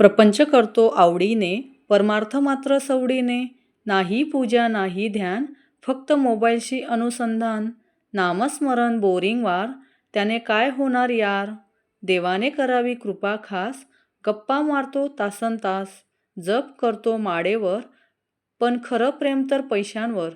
प्रपंच करतो आवडीने परमार्थ मात्र सवडीने. नाही पूजा नाही ध्यान फक्त मोबाईलशी अनुसंधान. नामस्मरण बोरिंग वार त्याने काय होणार यार? देवाने करावी कृपा खास गप्पा मारतो तासन तास. जप करतो माडेवर पण खरं प्रेम तर पैशांवर.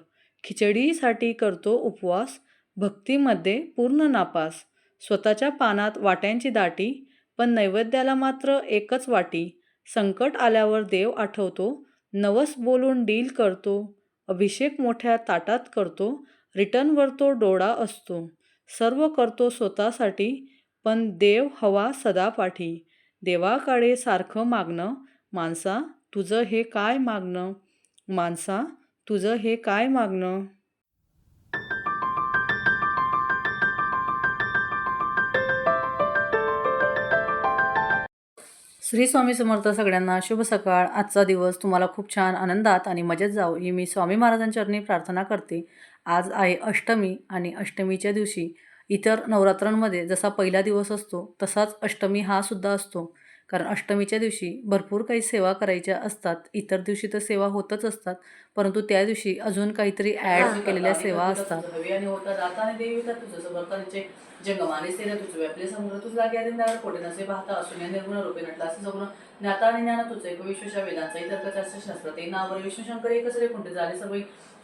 खिचडीसाठी करतो उपवास भक्तीमध्ये पूर्ण नापास. स्वतःच्या पानात वाट्यांची दाटी पण नैवेद्याला मात्र एकच वाटी. संकट आल्यावर देव आठवतो नवस बोलून डील करतो अभिषेक मोठ्या ताटात करतो रिटर्नवर तो डोळा असतो. सर्व करतो स्वतःसाठी पण देव हवा सदा पाठी. देवाकडे सारखं मागणं माणसा तुझं हे काय मागणं? माणसा तुझं हे काय मागणं? श्री स्वामी समर्थ सगळ्यांना शुभ सकाळ. आजचा दिवस तुम्हाला खूप छान आनंदात आणि मजेत जावो ही मी स्वामी महाराजांच्या चरणी प्रार्थना करते. आज आहे अष्टमी आणि अष्टमीच्या दिवशी इतर नवरात्रांमध्ये जसा पहिला दिवस असतो तसाच अष्टमी हा सुद्धा असतो. कारण अष्टमीच्या दिवशी भरपूर काही सेवा करायच्या असतात. इतर दिवशी तर सेवा होतच असतात. परंतु त्या दिवशी अजून काहीतरी ॲड केलेल्या सेवा असतात. जंगमाने सेना तुझं व्यापले समोर तुझ लागे आधी नागर कोटे नसे पाहता असून निर्गुण रूपे नटला असे सगुण ज्ञाता आणि ज्ञान तुझं एक विश्वशा वेदांचा इतर कथाचं शास्त्र. ते नावर विष्णुशंकर एकच रे कोणते झाले सर्व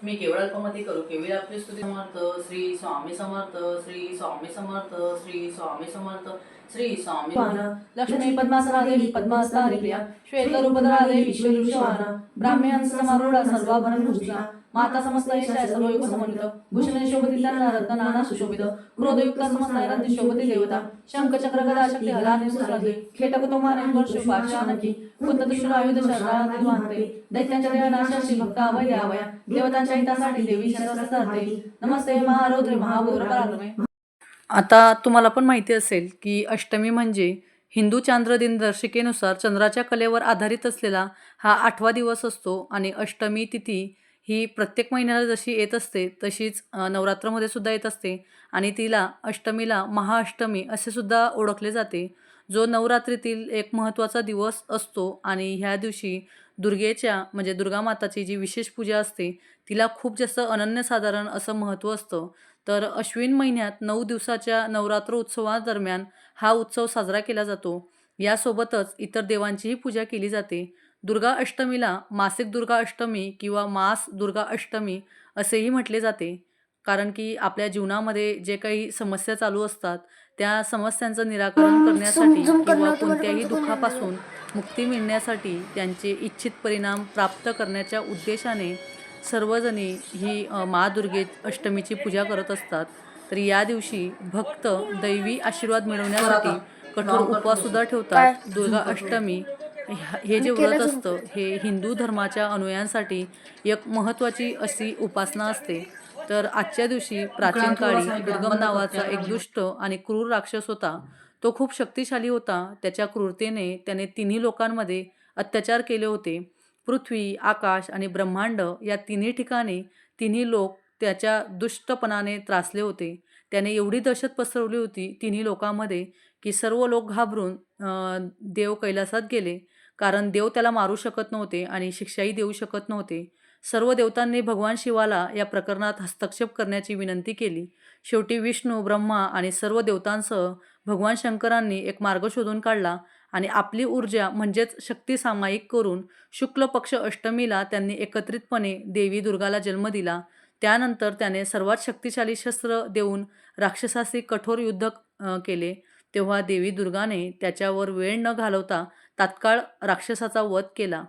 मी केवळ अल्पमती करू केवळ आपली स्तुती समर्थ. श्री स्वामी समर्थ श्री स्वामी समर्थ श्री स्वामी समर्थ श्री स्वामी लक्ष्मी पद्मासना देवी पद्मासना प्रिया श्वेतरूपधरा देवी विश्वरूपवाना ब्राह्मण समारूढ सर्वाभरण भूषिता माता समस्त ईशाय सर्वयुग समन्वित भूषणे शोभती रत्न नाना सुशोभित. क्रोधयुक्त समस्त नैरंत्य शोभती देवता. शंख चक्र गदा शक्ती हलाने सुराधे खेटक तो माने वर्ष पाशानकी पुत्र दुष्ण आयुध शस्त्रा निर्वाहते दैत्यांच्या देवनाशाशी भक्त अभय द्यावया देवतांच्या हितासाठी देवी शस्त्र नमस्ते महारौद्र महाभूर पराक्रमे. आता तुम्हाला पण माहिती असेल की अष्टमी म्हणजे हिंदू चांद्र दिनदर्शिकेनुसार चंद्राच्या कलेवर आधारित असलेला हा आठवा दिवस असतो आणि अष्टमी तिथी ही प्रत्येक महिन्याला जशी येत असते तशीच नवरात्रामध्ये सुद्धा येत असते आणि तिला अष्टमीला महाअष्टमी असे सुद्धा ओळखले जाते जो नवरात्रीतील एक महत्त्वाचा दिवस असतो आणि ह्या दिवशी दुर्गेच्या म्हणजे दुर्गा माताची जी विशेष पूजा असते तिला खूप जास्त अनन्यसाधारण असं महत्त्व असतं. तर अश्विन महिन्यात नऊ दिवसाच्या नवरात्र उत्सवादरम्यान हा उत्सव साजरा केला जातो. यासोबतच इतर देवांचीही पूजा केली जाते. दुर्गा अष्टमीला मासिक दुर्गा अष्टमी किंवा मास दुर्गा अष्टमी असेही म्हटले जाते. कारण की आपल्या जीवनामध्ये जे काही समस्या चालू असतात त्या समस्यांचं निराकरण करण्यासाठी किंवा कोणत्याही दुःखापासून मुक्ती मिळण्यासाठी त्यांचे इच्छित परिणाम प्राप्त करण्याच्या उद्देशाने सर्वजणी ही महादुर्गे अष्टमीची पूजा करत असतात. तर या दिवशी भक्त दैवी आशीर्वाद मिळवण्यासाठी कठोर उपवाससुद्धा ठेवतात. दुर्गा अष्टमी हे जे व्रत असतं हे हिंदू धर्माच्या अनुयायांसाठी एक महत्त्वाची अशी उपासना असते. तर आजच्या दिवशी प्राचीन काळी दुर्गम नावाचा एक दुष्ट आणि क्रूर राक्षस होता. तो खूप शक्तिशाली होता. त्याच्या क्रूरतेने त्याने तिन्ही लोकांमध्ये अत्याचार केले होते. पृथ्वी आकाश आणि ब्रह्मांड या तिन्ही ठिकाणी तिन्ही लोक त्याच्या दुष्टपणाने त्रासले होते. त्याने एवढी दहशत पसरवली होती तिन्ही लोकांमध्ये की सर्व लोक घाबरून देव कैलासात गेले. कारण देव त्याला मारू शकत नव्हते आणि शिक्षाही देऊ शकत नव्हते. सर्व देवतांनी भगवान शिवाला या प्रकरणात हस्तक्षेप करण्याची विनंती केली. शेवटी विष्णू ब्रह्मा आणि सर्व देवतांसह भगवान शंकरांनी एक मार्ग शोधून काढला आणि आपली ऊर्जा म्हणजेच शक्ती सामायिक करून शुक्ल पक्ष अष्टमीला त्यांनी एकत्रितपणे देवी दुर्गाला जन्म दिला. त्यानंतर त्याने सर्वात शक्तिशाली शस्त्र देऊन राक्षसाशी कठोर युद्ध केले. तेव्हा देवी दुर्गाने त्याच्यावर वेळ न घालवता तात्काळ राक्षसाचा वध केला.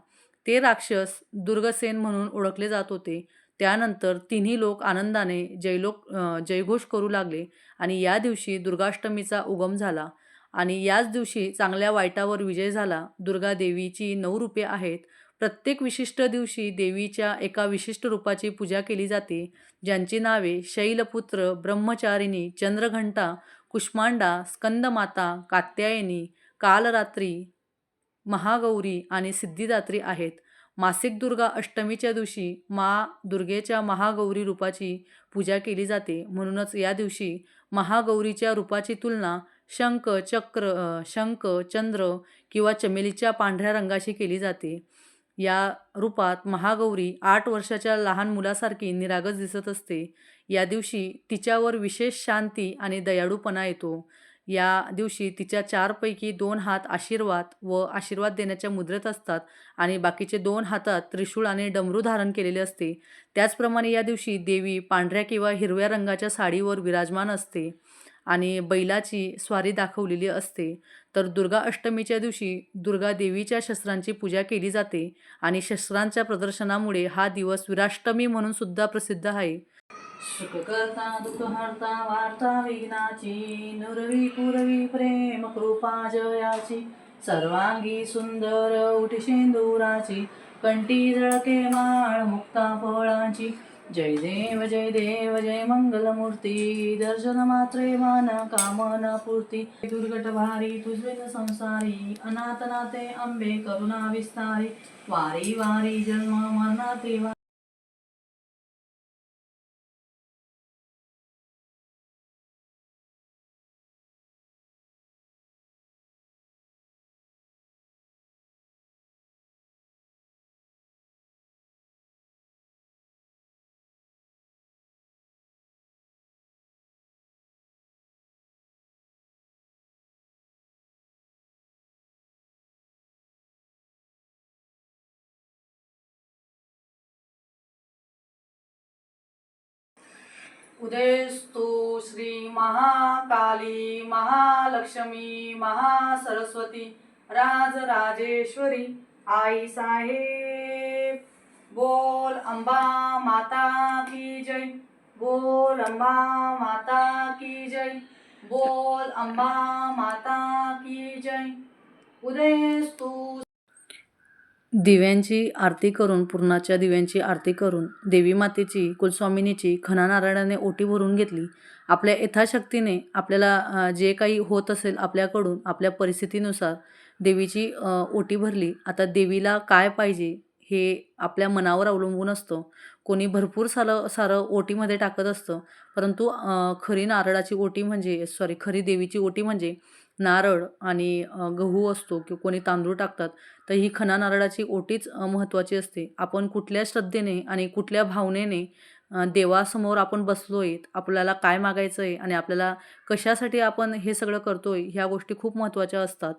ते राक्षस दुर्गसेन म्हणून ओळखले जात होते. त्यानंतर तिन्ही लोक आनंदाने जयलोक जयघोष करू लागले आणि या दिवशी दुर्गाष्टमीचा उगम झाला. आणि याच दिवशी चांगल्या वाईटावर विजय झाला. दुर्गा देवीची नऊ रूपे आहेत. प्रत्येक विशिष्ट दिवशी देवीच्या एका विशिष्ट रूपाची पूजा केली जाते. ज्यांची नावे शैलपुत्र ब्रह्मचारिणी चंद्रघंटा कुष्मांडा स्कंदमाता कात्यायनी कालरात्री महागौरी आणि सिद्धिदात्री आहेत. मासिक दुर्गा अष्टमीच्या दिवशी मा दुर्गेच्या महागौरी रूपाची पूजा केली जाते. म्हणूनच या दिवशी महागौरीच्या रूपाची तुलना शंख चक्र शंख चंद्र किंवा चमेलीच्या पांढऱ्या रंगाशी केली जाते. या रूपात महागौरी आठ वर्षाच्या लहान मुलासारखी निरागस दिसत असते. या दिवशी तिच्यावर विशेष शांती आणि दयाळूपणा येतो. या दिवशी तिच्या चारपैकी दोन हात आशीर्वाद व आशीर्वाद देण्याच्या मुद्रेत असतात आणि बाकीचे दोन हातात त्रिशूळ आणि डमरू धारण केलेले असते. त्याचप्रमाणे या दिवशी देवी पांढऱ्या किंवा हिरव्या रंगाच्या साडीवर विराजमान असते आणि बैलाची स्वारी दाखवलेली असते. तर दुर्गा अष्टमीच्या दिवशी दुर्गा देवीच्या शस्त्रांची पूजा केली जाते आणि शस्त्रांच्या प्रदर्शनामुळे हा दिवस विराष्टमी म्हणून सुद्धा प्रसिद्ध आहे. सुखकर्ता दुःखहर्ता वार्ता विघ्नाची नुरवी पुरवी प्रेम कृपा जयाची सर्वांगी सुंदर उठी शेंदुराची कंटी जळके माळ मुक्ता फळाची. जय देव जय देव जय मंगलमूर्ती दर्शन मात्रे मान कामना पूर्ती. दुर्गट भारी तुझविन संसारी अनाथ नाते अंबे करुणा विस्तारी. वारी वारी जन्म मरणा त्रिवारी उदयस्तु श्री महाकाली महालक्ष्मी महासरस्वती राजराजेश्वरी आई साहेब। बोल अंबा माता की जय बोल अंबा माता की जय बोल अंबा माता की जय। उदयस्तु दिव्यांची आरती करून पूर्णाच्या दिव्यांची आरती करून देवी मातेची कुलस्वामिनीची खनानारायणाने ओटी भरून घेतली. आपल्या यथाशक्तीने आपल्याला जे काही होत असेल आपल्याकडून आपल्या परिस्थितीनुसार देवीची ओटी भरली. आता देवीला काय पाहिजे हे आपल्या मनावर अवलंबून असतं. कोणी भरपूर सारं सारं ओटीमध्ये टाकत असतं. परंतु खरी नारळाची ओटी म्हणजे सॉरी खरी देवीची ओटी म्हणजे नारळ आणि गहू असतो किंवा कोणी तांदूळ टाकतात तर ही खना नारळाची ओटीच महत्त्वाची असते. आपण कुठल्या श्रद्धेने आणि कुठल्या भावनेने देवासमोर आपण बसलो आहेत आपल्याला काय मागायचं आहे आणि आपल्याला कशासाठी आपण हे सगळं करतो आहे ह्या गोष्टी खूप महत्त्वाच्या असतात.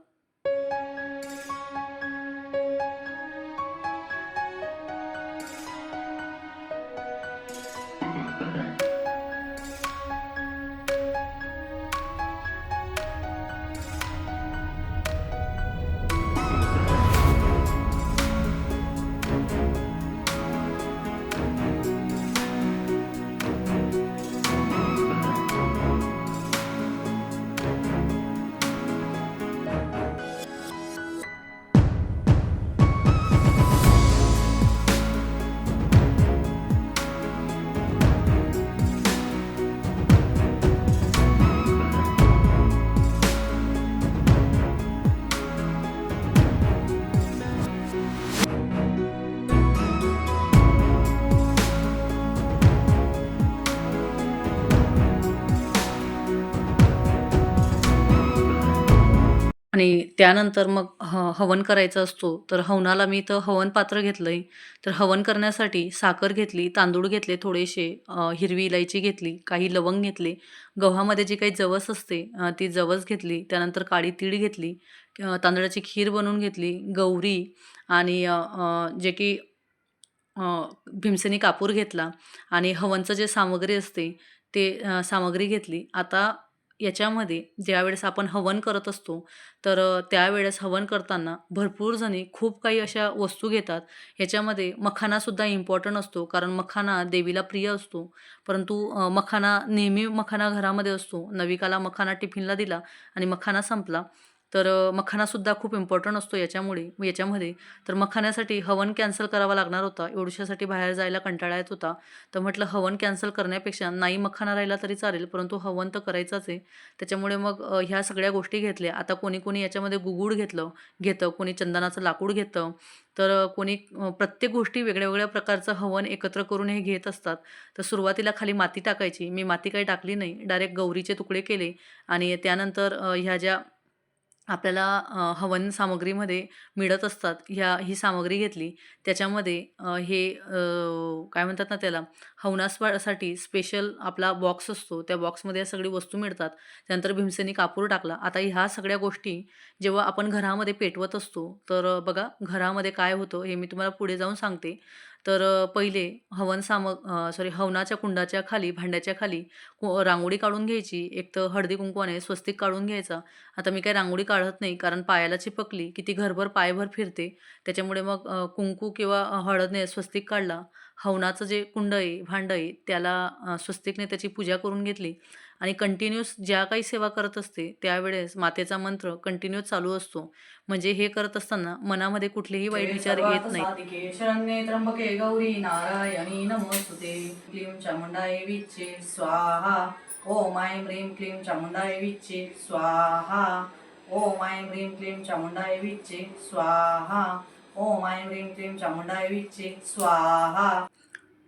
त्यानंतर मग ह हवन करायचा असतो. तर हवनाला मी इथं हवन पात्र घेतलं आहे तर हवन करण्यासाठी साखर घेतली तांदूळ घेतले थोडेसे हिरवी इलायची घेतली काही लवंग घेतले. गव्हामध्ये जी काही जवस असते ती जवस घेतली. त्यानंतर काळी तीळ घेतली तांदळाची खीर बनवून घेतली गौरी आणि जे की भीमसेनी कापूर घेतला आणि हवनचं जे सामग्री असते ते सामग्री घेतली. आता याच्यामध्ये ज्यावेळेस आपण हवन करत असतो तर त्यावेळेस हवन करताना भरपूर जणी खूप काही अशा वस्तू घेतात. ह्याच्यामध्ये मखानासुद्धा इम्पॉर्टंट असतो कारण मखाना देवीला प्रिय असतो. परंतु मखाना नेहमी मखाना घरामध्ये असतो. नविकाला मखाना टिफिनला दिला आणि मखाना संपला. तर मखानासुद्धा खूप इम्पॉर्टंट असतो याच्यामुळे याच्यामध्ये. तर मखाण्यासाठी हवन कॅन्सल करावा लागणार होता. एवढ्यासाठी बाहेर जायला कंटाळा येत होता. तर म्हटलं हवन कॅन्सल करण्यापेक्षा नाही मखाना राहिला तरी चालेल परंतु हवन तर करायचंच आहे. त्याच्यामुळे मग ह्या सगळ्या गोष्टी घेतल्या. आता कोणी कोणी याच्यामध्ये गुगुड घेतलं घेतं. कोणी चंदनाचं लाकूड घेतं. तर कोणी प्रत्येक गोष्टी वेगळ्या वेगळ्या प्रकारचं हवन एकत्र करून हे घेत असतात. तर सुरुवातीला खाली माती टाकायची. मी माती काही टाकली नाही. डायरेक्ट गौरीचे तुकडे केले आणि त्यानंतर ह्या ज्या आपल्याला हवन सामग्रीमध्ये मिळत असतात. ह्या ही सामग्री घेतली. त्याच्यामध्ये हे काय म्हणतात ना त्याला? हवनासाठी स्पेशल आपला बॉक्स असतो. त्या बॉक्समध्ये या सगळी वस्तू मिळतात. त्यानंतर भीमसेनी कापूर टाकला. आता ह्या सगळ्या गोष्टी जेव्हा आपण घरामध्ये पेटवत असतो तर बघा घरामध्ये काय होतं हे मी तुम्हाला पुढे जाऊन सांगते. तर पहिले हवन साम सॉरी हवनाच्या कुंडाच्या खाली भांड्याच्या खाली कु रांगोळी काढून घ्यायची. एक तर हळदी कुंकवाने स्वस्तिक काढून घ्यायचा. आता मी काही रांगोळी काढत नाही कारण पायाला चिपकली की ती घरभर पायभर फिरते. त्याच्यामुळे मग कुंकू किंवा हळदने स्वस्तिक काढला. हवनाचं जे कुंड आहे भांडं आहे त्याला स्वस्तिकने त्याची पूजा करून घेतली. आणि कंटिन्यूस ज्या काही सेवा करत असते त्यावेळेस मातेचा मंत्र कंटिन्यूस चालू असतो. म्हणजे हे करत असताना मनामध्ये कुठलेही वाईट विचार येत नाही त्र्यंबके गौरी नारायणी नमोस्तुते. क्लीं चामुंडाय विच्चे स्वाहा. ओम ऐं ह्रीं क्लीं चामुंडाय विच्चे स्वाहा. ओम ऐं ह्रीं क्लीं चामुंडाय विच्चे स्वाहा. ओम ऐं ह्रीं क्लीं चामुंडाय विच्चे स्वाहा.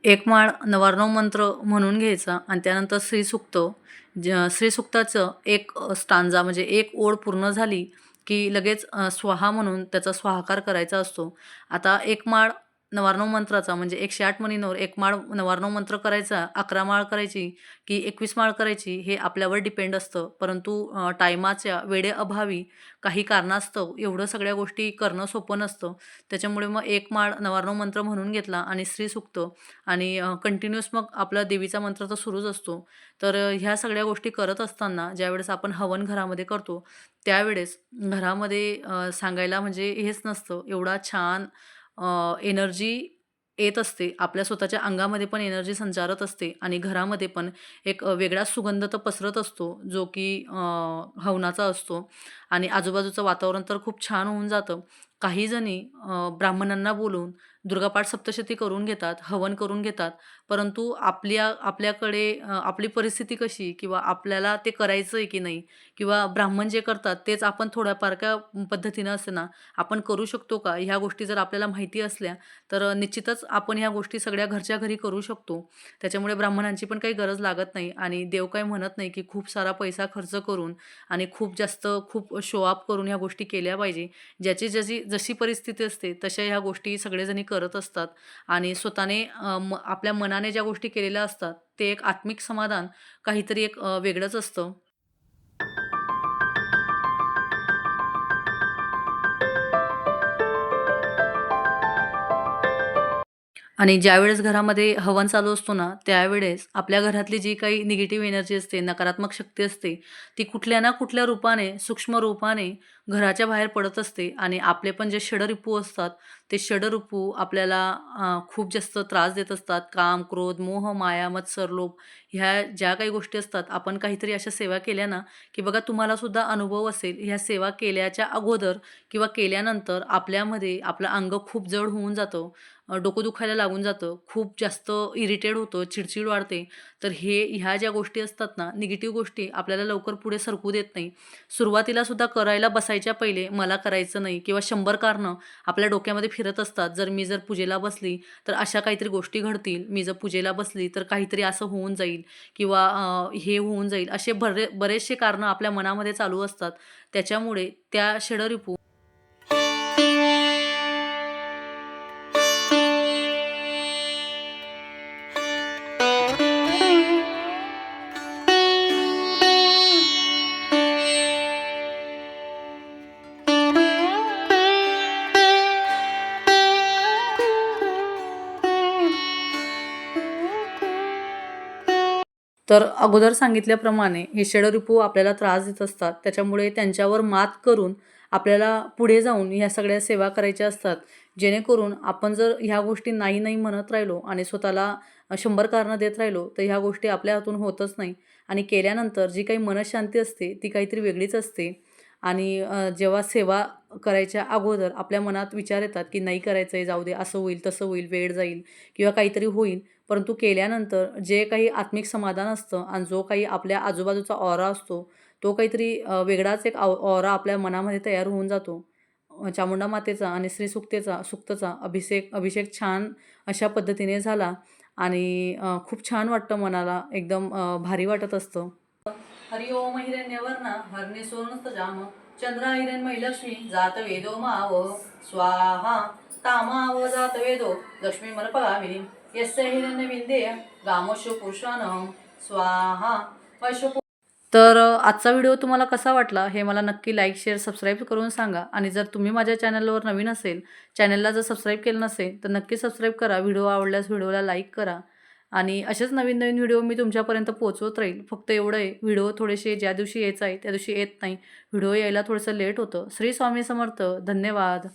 एक माळ नवार्णव मंत्र म्हणून घ्यायचा आणि त्यानंतर श्रीसुक्त ज श्रीसुक्ताचं एक स्टांजा म्हणजे एक ओळ पूर्ण झाली की लगेच स्वाहा म्हणून त्याचा स्वाहाकार करायचा असतो. आता एक माळ नवारणव मंत्राचा म्हणजे एकशे आठ मणींवर एक माळ नवारणव मंत्र करायचा अकरा माळ करायची की एकवीस माळ करायची हे आपल्यावर डिपेंड असतं. परंतु टायमाच्या वेळेअभावी काही कारणास्तव एवढं सगळ्या गोष्टी करणं सोपं नसतं. त्याच्यामुळे मग एक माळ नवारणव मंत्र म्हणून घेतला आणि श्रीसुक्त आणि कंटिन्युअस मग आपला देवीचा मंत्र तर सुरूच असतो. तर ह्या सगळ्या गोष्टी करत असताना ज्यावेळेस आपण हवन घरामध्ये करतो त्यावेळेस घरामध्ये सांगायला म्हणजे हेच नसतं. एवढा छान एनर्जी येत असते. आपल्या स्वतःच्या अंगामध्ये पण एनर्जी संचारत असते आणि घरामध्ये पण एक वेगळा वेगळाच सुगंध तर पसरत असतो जो की हवनाचा असतो. आणि आजूबाजूचं वातावरण तर खूप छान होऊन जातं. काही जणी ब्राह्मणांना बोलवून दुर्गापाठ सप्तशती करून घेतात हवन करून घेतात परंतु आपल्या आपल्याकडे आपली परिस्थिती कशी किंवा आपल्याला ते करायचं आहे की नाही किंवा ब्राह्मण जे करतात तेच आपण थोड्याफार का पद्धतीनं असं आपण करू शकतो का? ह्या गोष्टी जर आपल्याला माहिती असल्या तर निश्चितच आपण ह्या गोष्टी सगळ्या घरच्या घरी करू शकतो. त्याच्यामुळे ब्राह्मणांची पण काही गरज लागत नाही आणि देव काही म्हणत नाही की खूप सारा पैसा खर्च करून आणि खूप जास्त खूप शो अप करून ह्या गोष्टी केल्या पाहिजे. ज्याची ज्याची जशी परिस्थिती असते तशा ह्या गोष्टी सगळेजणी करत असतात. आणि स्वतःने म आपल्या मनाने ज्या गोष्टी केलेल्या असतात ते एक आत्मिक समाधान काहीतरी एक वेगळंच असतं. आणि ज्यावेळेस घरामध्ये हवन चालू असतो ना त्यावेळेस आपल्या घरातली जी काही निगेटिव्ह एनर्जी असते नकारात्मक शक्ती असते ती कुठल्या ना कुठल्या रूपाने सूक्ष्म रूपाने घराच्या बाहेर पडत असते आणि आपले पण जे षडरिपू असतात ते षडरिपू आपल्याला खूप जास्त त्रास देत असतात. काम क्रोध मोह माया मत्सर लोभ ह्या ज्या काही गोष्टी असतात आपण काहीतरी अशा सेवा केल्या ना की बघा तुम्हाला सुद्धा अनुभव असेल ह्या सेवा केल्याच्या अगोदर किंवा केल्यानंतर आपल्यामध्ये आपलं अंग खूप जड होऊन जातं. डोकं दुखायला लागून जातं. खूप जास्त इरिटेड होतं चिडचिड वाढते. तर हे ह्या ज्या गोष्टी असतात ना निगेटिव्ह गोष्टी आपल्याला लवकर पुढे सरकू देत नाही. सुरुवातीला सुद्धा करायला बसायच्या पहिले मला करायचं नाही किंवा शंभर कारणं आपल्या डोक्यामध्ये फिरत असतात. जर मी जर पूजेला बसली तर अशा काहीतरी गोष्टी घडतील. मी जर पूजेला बसली तर काहीतरी असं होऊन जाईल किंवा हे होऊन जाईल. असे बरे बरेचसे कारणं आपल्या मनामध्ये चालू असतात. त्याच्यामुळे त्या षडरिपू तर अगोदर सांगितल्याप्रमाणे हे षडरिपू आपल्याला त्रास देत असतात. त्याच्यामुळे त्यांच्यावर मात करून आपल्याला पुढे जाऊन ह्या सगळ्या सेवा करायच्या असतात. जेणेकरून आपण जर ह्या गोष्टी नाही नाही म्हणत राहिलो आणि स्वतःला शंभर कारणं देत राहिलो तर ह्या गोष्टी आपल्या हातून होतच नाही. आणि केल्यानंतर जी काही मनशांती असते ती काहीतरी वेगळीच असते. आणि जेव्हा सेवा करायच्या अगोदर आपल्या मनात विचार येतात की नाही करायचं आहे जाऊ दे असं होईल तसं होईल वेळ जाईल किंवा काहीतरी होईल परंतु केल्यानंतर जे काही आत्मिक समाधान असतं आणि जो काही आपल्या आजूबाजूचा ऑरा असतो तो काहीतरी वेगळाच एक ऑरा आपल्या मनामध्ये तयार होऊन जातो. चामुंडा मातेचा आणि श्री सुक्तेचा सुक्तचा अभिषेक अभिषेक छान अशा पद्धतीने झाला आणि खूप छान वाटतं मनाला एकदम भारी वाटत असतं. हरि ओम हिरण्यवर्ण हरणे जाम चंद्रा हिरण्मयी लक्ष्मी जात वेदो माव स्वाहा तामाव जात वेदो लक्ष्मी मनपगामिनी यस्य गामोशो पुरुषानं स्वाहा तर आजचा व्हिडिओ तुम्हाला कसा वाटला हे मला नक्की लाईक शेअर सबस्क्राईब करून सांगा. आणि जर तुम्ही माझ्या चॅनलवर नवीन असेल चॅनलला जर सबस्क्राईब केलं नसेल तर नक्की सबस्क्राईब करा. व्हिडिओ आवडल्यास व्हिडिओला लाईक करा. आणि असेच नवीन नवीन व्हिडिओ मी तुमच्यापर्यंत पोहोचवत राहील. फक्त एवढं आहे व्हिडिओ थोडेसे ज्या दिवशी यायचं आहे त्या दिवशी येत नाही. व्हिडिओ यायला थोडंसं लेट होतं. श्री स्वामी समर्थ. धन्यवाद.